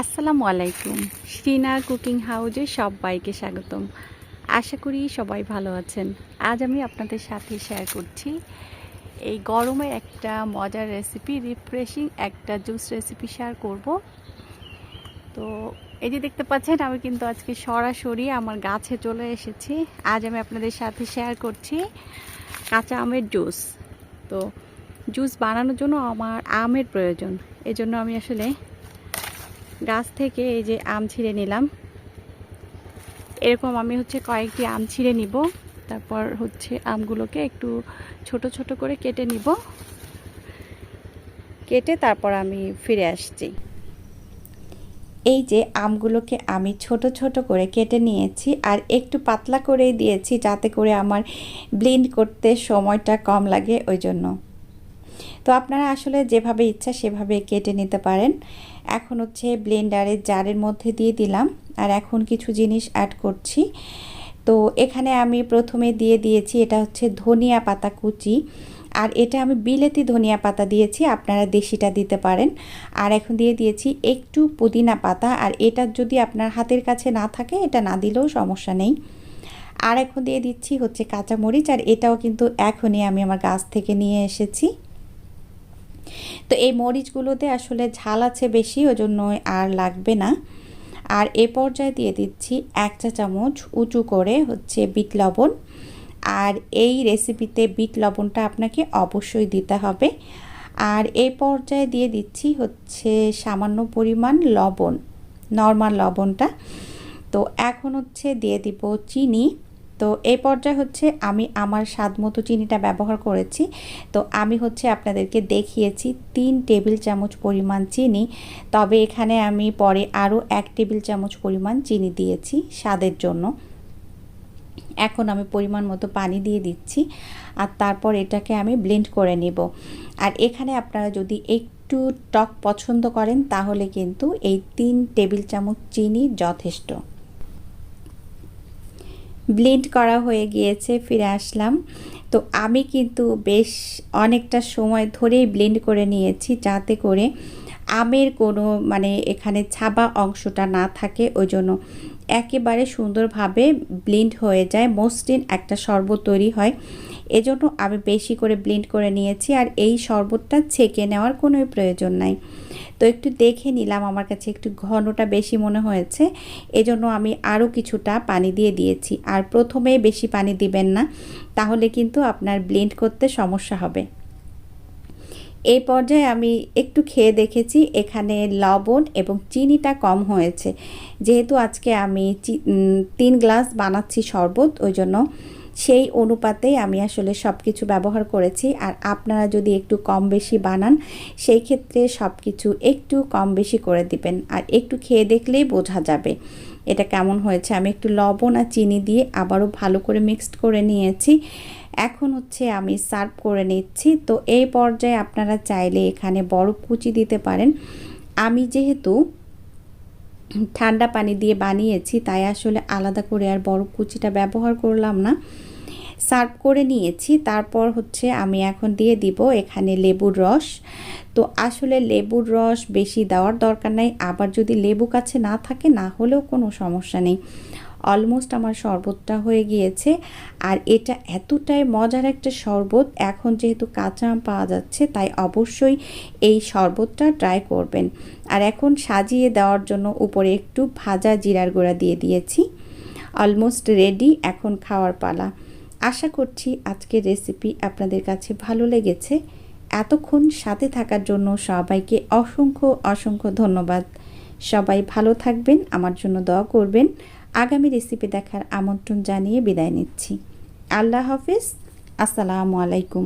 আসসালামু আলাইকুম। শ্রীনা কুকিং হাউজে সবাইকে স্বাগতম। আশা করি সবাই ভালো আছেন। আজ আমি আপনাদের সাথে শেয়ার করছি এই গরমে একটা মজার রেসিপি রিফ্রেশিং একটা জুস রেসিপি শেয়ার করব। তো এই যে দেখতে পাচ্ছেন, আমি কিন্তু আজকে সরাসরি আমার গাছে চলে এসেছি। আজ আমি আপনাদের সাথে শেয়ার করছি কাঁচা আমের জুস তো জুস বানানোর জন্য আমার আমের প্রয়োজন। এজন্য আমি আসলে গাছ থেকে এই যে আম ছিঁড়ে নিলাম। এরকম আমি হচ্ছে কয়েকটি আম ছিঁড়ে নিব। তারপর হচ্ছে আমগুলোকে একটু ছোট ছোট করে কেটে নিব। কেটে তারপর আমি ফিরে আসছি। এই যে আমগুলোকে আমি ছোট ছোট করে কেটে নিয়েছি আর একটু পাতলা করেই দিয়েছি যাতে করে আমার ব্লেন্ড করতে সময়টা কম লাগে ওই জন্য। তো আপনারা আসলে যেভাবে ইচ্ছা সেভাবে কেটে নিতে পারেন। এখন হচ্ছে ব্লেন্ডারের জারের মধ্যে দিয়ে দিলাম। আর এখন কিছু জিনিস অ্যাড করছি। তো এখানে আমি প্রথমে দিয়ে দিয়েছি, এটা হচ্ছে ধনিয়া পাতা কুচি। আর এটা আমি বিলেতি ধনিয়া পাতা দিয়েছি, আপনারা দেশিটা দিতে পারেন। আর এখন দিয়ে দিয়েছি একটু পুদিনা পাতা। আর এটা যদি আপনার হাতের কাছে না থাকে, এটা না দিলেও সমস্যা নেই। আর এখন দিয়ে দিচ্ছি হচ্ছে কাঁচামরিচ। আর এটাও কিন্তু এখনই আমি আমার গাছ থেকে নিয়ে এসেছি। তো এই মরিচগুলোতে আসলে ঝাল আছে বেশি ওই জন্য আর লাগবে না। আর এ পর্যায়ে দিয়ে দিচ্ছি এক চা চামচ উঁচু করে হচ্ছে বিট লবণ। আর এই রেসিপিতে বিট লবণটা আপনাকে অবশ্যই দিতে হবে। আর এই পর্যায়ে দিয়ে দিচ্ছি হচ্ছে সামান্য পরিমাণ লবণ, নর্মাল লবণটা। তো এখন হচ্ছে দিয়ে দিব চিনি। তো এই পর্যায়ে হচ্ছে আমি আমার স্বাদ মতো চিনিটা ব্যবহার করেছি। তো আমি হচ্ছে আপনাদেরকে দেখিয়েছি তিন টেবিল চামচ পরিমাণ চিনি। তবে এখানে আমি পরে আরও এক টেবিল চামচ পরিমাণ চিনি দিয়েছি স্বাদের জন্য। এখন আমি পরিমাণ মতো পানি দিয়ে দিচ্ছি আর তারপর এটাকে আমি ব্লেন্ড করে নেব। আর এখানে আপনারা যদি একটু টক পছন্দ করেন তাহলে কিন্তু এই তিন টেবিল চামচ চিনি যথেষ্ট। ব্লেন্ড করা হয়ে গিয়েছে, ফিরে আসলাম। তো আমি কিন্তু বেশ অনেকটা সময় ধরেই ব্লেন্ড করে নিয়েছি যাতে করে আমের কোনো মানে এখানে ছাবা অংশটা না থাকে, ওই জন্য একেবারে সুন্দরভাবে ব্লেন্ড হয়ে যায়। মসৃণ একটা শরবত তৈরি হয়, এজন্য আমি বেশি করে ব্লেন্ড করে নিয়েছি আর এই শরবতটা ছেঁকে নেওয়ার কোনো প্রয়োজন নাই। তো একটু দেখে নিলাম আমার কাছে একটু ঘনটা বেশি মনে হয়েছে। এজন্য আমি আরও কিছুটা পানি দিয়ে দিয়েছি। আর প্রথমে বেশি পানি দিবেন না, তাহলে কিন্তু আপনার ব্লেন্ড করতে সমস্যা হবে। এই পর্যায়ে আমি একটু খেয়ে দেখেছি, এখানে লবণ এবং চিনিটা কম হয়েছে। যেহেতু আজকে আমি তিন গ্লাস বানাচ্ছি শরবত, ওই জন্য সেই অনুপাতেই আমি আসলে সব কিছু ব্যবহার করেছি। আর আপনারা যদি একটু কম বেশি বানান, সেই ক্ষেত্রে সব কিছু একটু কম বেশি করে দিবেন। আর একটু খেয়ে দেখলেই বোঝা যাবে এটা কেমন হয়েছে। আমি একটু লবণ আর চিনি দিয়ে আবারও ভালো করে মিক্সড করে নিয়েছি। এখন হচ্ছে আমি সার্ভ করে নিচ্ছি। তো এই পর্যায়ে আপনারা চাইলে এখানে বরফ কুচি দিতে পারেন। আমি যেহেতু ঠান্ডা পানি দিয়ে বানিয়েছি, তাই আসলে আলাদা করে আর বরফ কুচিটা ব্যবহার করলাম না। সার্ভ করে নিয়েছি, তারপর হচ্ছে আমি এখন দিয়ে দিব এখানে লেবুর রস। তো আসলে লেবুর রস বেশি দেওয়ার দরকার নাই, আবার যদি লেবু কাছে না থাকে, না হলেও কোনো সমস্যা নেই। অলমোস্ট আমার শরবতটা হয়ে গিয়েছে। আর এটা এতটাই মজার একটা শরবত, এখন যেহেতু কাঁচা আম পাওয়া যাচ্ছে, তাই অবশ্যই এই শরবতটা ট্রাই করবেন। আর এখন সাজিয়ে দেওয়ার জন্য উপরে একটু ভাজা জিরার গুঁড়া দিয়ে দিয়েছি। অলমোস্ট রেডি এখন খাওয়ার পালা। আশা করছি আজকের রেসিপি আপনাদের কাছে ভালো লেগেছে। এতক্ষণ সাথে থাকার জন্য সবাইকে অসংখ্য অসংখ্য ধন্যবাদ। সবাই ভালো থাকবেন, আমার জন্য দোয়া করবেন। আগামী রেসিপি দেখার আমন্ত্রণ জানিয়ে বিদায় নিচ্ছি। আল্লাহ হাফিজ। আসসালামু আলাইকুম।